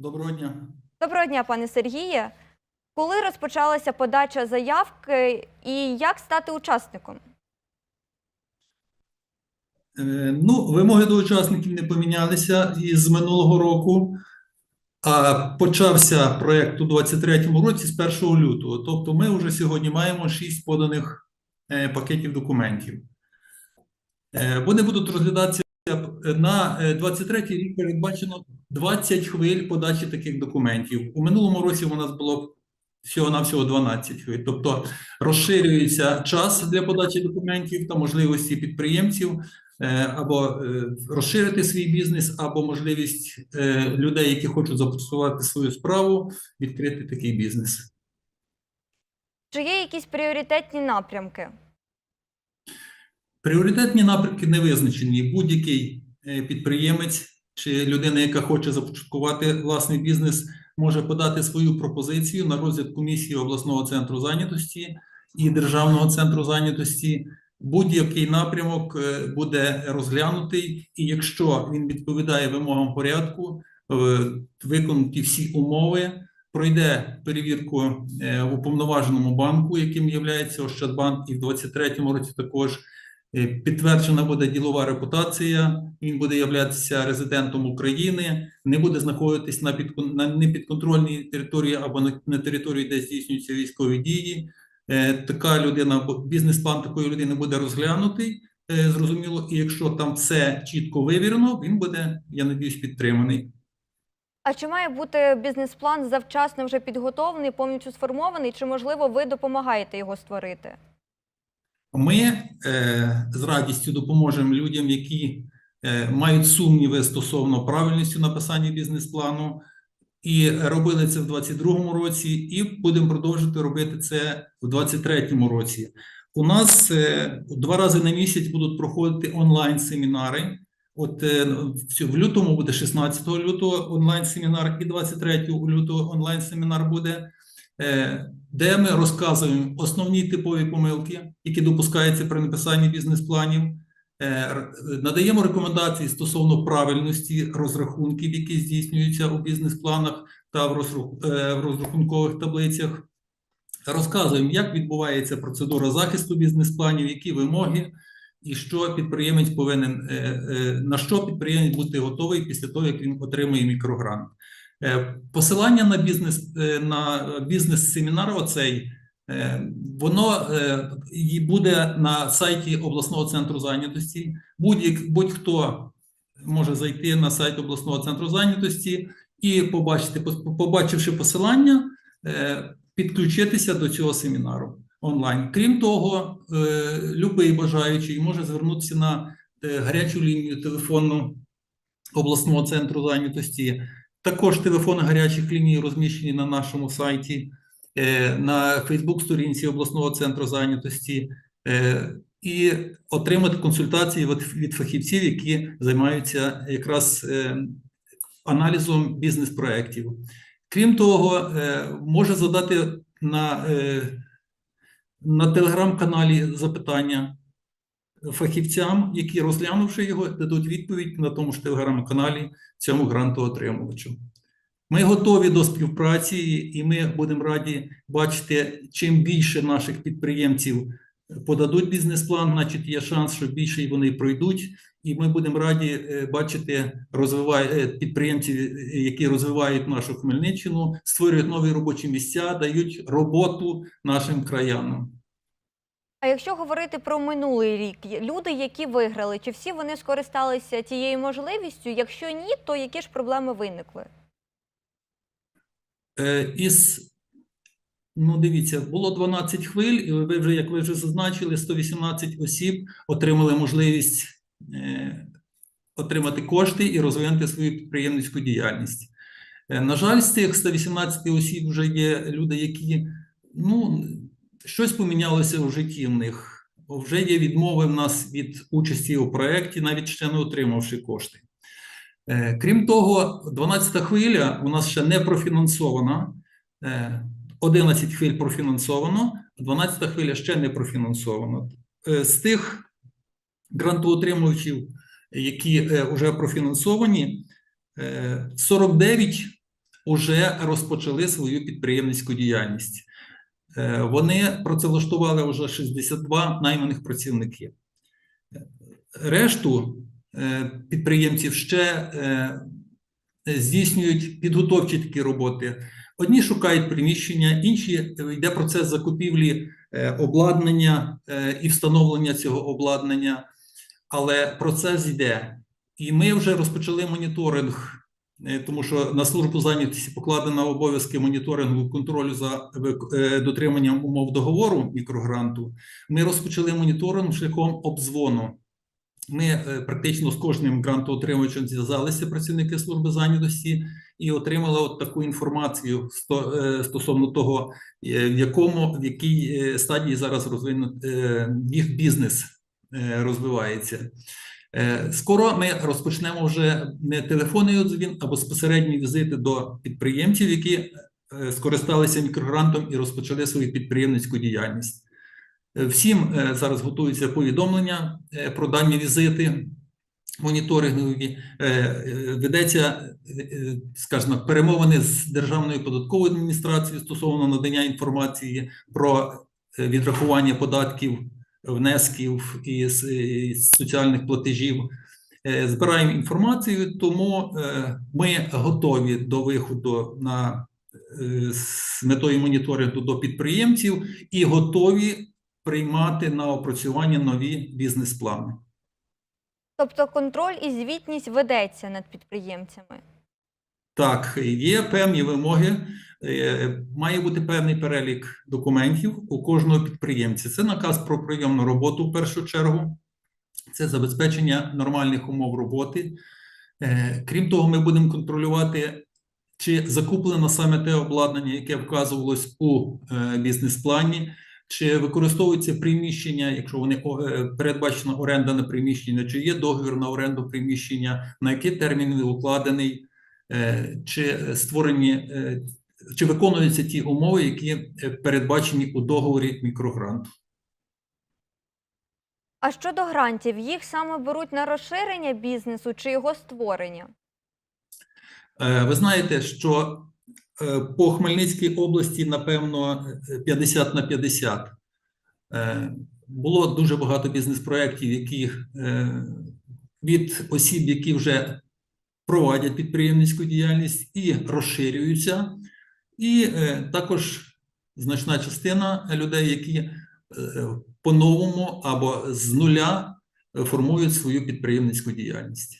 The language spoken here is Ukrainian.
Доброго дня. Доброго дня, пане Сергіє. Коли розпочалася подача заявки і як стати учасником? Е, Ну, вимоги до учасників не помінялися із минулого року, а почався проєкт у 2023 році з 1 лютого. Тобто ми вже сьогодні маємо 6 поданих е, пакетів документів. Е, Вони будуть розглядатися на е, 23 рік передбачено 20 хвиль подачі таких документів. У минулому році у нас було всього-навсього 12 хвиль. Тобто розширюється час для подачі документів та можливості підприємців е, або е, розширити свій бізнес, або можливість е, людей, які хочуть запустувати свою справу, відкрити такий бізнес. Чи є якісь пріоритетні напрямки? Пріоритетні напрямки не визначені. Будь-який е, підприємець чи людина, яка хоче започаткувати власний бізнес, може подати свою пропозицію на розгляд комісії обласного центру зайнятості і державного центру зайнятості. Будь-який напрямок е, буде розглянутий, і якщо він відповідає вимогам порядку, виконані всі умови, пройде перевірку е, в уповноваженому банку, яким є Ощадбанк, і в 2023 році також Підтверджена буде ділова репутація, він буде являтися резидентом України, не буде знаходитись на, підкон, на непідконтрольній території або на, на території, де здійснюються військові дії. Е, така людина, бізнес-план такої людини буде розглянутий, е, зрозуміло, і якщо там все чітко вивірено, він буде, я надіюсь, підтриманий. А чи має бути бізнес-план завчасно вже підготовлений, повністю сформований, чи можливо ви допомагаєте його створити? Ми е, з радістю допоможемо людям, які е, мають сумніви стосовно правильності написання бізнес-плану, і робили це в 2022 році, і будемо продовжувати робити це в 2023 році. У нас е, два рази на місяць будуть проходити онлайн-семінари. От е, в- лютому буде 16 лютого онлайн-семінар, і 23 лютого онлайн-семінар буде де ми розказуємо основні типові помилки, які допускаються при написанні бізнес-планів, е, надаємо рекомендації стосовно правильності розрахунків, які здійснюються у бізнес-планах та е, в розрахункових таблицях. Розказуємо, як відбувається процедура захисту бізнес-планів, які вимоги, і що підприємець повинен е, е, на що підприємець бути готовий після того, як він отримує мікрогрант. Е, Посилання на бізнес е, на бізнес-семінар оцей е, воно буде на сайті обласного центру зайнятості. Будь-хто може зайти на сайт обласного центру зайнятості і побачити, побачивши посилання, підключитися до цього семінару онлайн. Крім того, любий бажаючий може звернутися на гарячу лінію телефонну обласного центру зайнятості. Також телефони гарячих ліній розміщені на нашому сайті, е, на Фейсбук-сторінці обласного центру зайнятості е, і отримати консультації від, фахівців, які займаються якраз е, аналізом бізнес-проєктів. Крім того, може задати на, на телеграм-каналі запитання фахівцям, які, розглянувши його, дадуть відповідь на тому ж телеграм-каналі цьому грантоотримувачу. Ми готові до співпраці, і ми будемо раді бачити, чим більше наших підприємців подадуть бізнес-план, значить є шанс, що більше вони пройдуть. І ми будемо раді е, бачити розвиває, е, підприємців, е, які розвивають нашу Хмельниччину, створюють нові робочі місця, дають роботу нашим краянам. А якщо говорити про минулий рік, люди, які виграли, чи всі вони скористалися тією можливістю? Якщо ні, то які ж проблеми виникли? Е, Із, ну дивіться, було 12 хвиль, і ви вже, як ви вже зазначили, 118 осіб отримали можливість е, отримати кошти і розвинути свою підприємницьку діяльність. Е, на жаль, з цих 118 осіб вже є люди, які ну, щось помінялося в житті в них. Вже є відмови в нас від участі у проєкті, навіть ще не отримавши кошти. Е, Крім того, 12-та хвиля у нас ще не профінансована. Е, 11 хвиль профінансовано, 12-та хвиля ще не профінансована. Е, З тих грантоотримувачів, які е, вже профінансовані, е, 49 вже розпочали свою підприємницьку діяльність. Е, Вони працевлаштували вже 62 найманих працівників. Решту е, підприємців ще е, здійснюють підготовчі такі роботи. Одні шукають приміщення, інші йде процес закупівлі обладнання і встановлення цього обладнання, але процес йде. І ми вже розпочали моніторинг, тому що на службу зайнятості покладено обов'язки моніторингу контролю за е, дотриманням умов договору мікрогранту. Ми розпочали моніторинг шляхом обдзвону. Ми е, практично з кожним грантоотримувачем зв'язалися працівники служби зайнятості і отримали от таку інформацію сто- е, стосовно того, е, в якому в якій е, стадії зараз розвинут е, їх бізнес е, розвивається. Е, Скоро ми розпочнемо вже не телефонний дзвін, а безпосередні візити до підприємців, які е, скористалися мікрогрантом і розпочали свою підприємницьку діяльність. Е, Всім зараз готуються повідомлення про дані візити моніторингові. Ведеться, скажімо, перемовини з Державною податковою адміністрацією стосовно надання інформації про відрахування податків, внесків і соціальних платежів. Е, Збираємо інформацію, тому е, ми готові до виходу на е, з метою моніторингу до підприємців і готові приймати на опрацювання нові бізнес-плани. Тобто контроль і звітність ведеться над підприємцями. Так, є певні вимоги. Е, Має бути певний перелік документів у кожного підприємця. Це наказ про прийомну роботу в першу чергу, це забезпечення нормальних умов роботи. Е, Крім того, ми будемо контролювати, чи закуплено саме те обладнання, яке вказувалось у е, бізнес-плані, чи використовується приміщення, якщо вони передбачена оренда на приміщення, чи є договір на оренду приміщення, на який термін він укладений, чи створені, чи виконуються ті умови, які е, передбачені у договорі мікрогранту. А щодо грантів, їх саме беруть на розширення бізнесу чи його створення? Е, Ви знаєте, що е, по Хмельницькій області, напевно, е, 50 на 50. Е, Було дуже багато бізнес-проєктів, які від осіб, які вже проводять підприємницьку діяльність і розширюються, і е, також значна частина людей, які е, по-новому або з нуля е, формують свою підприємницьку діяльність.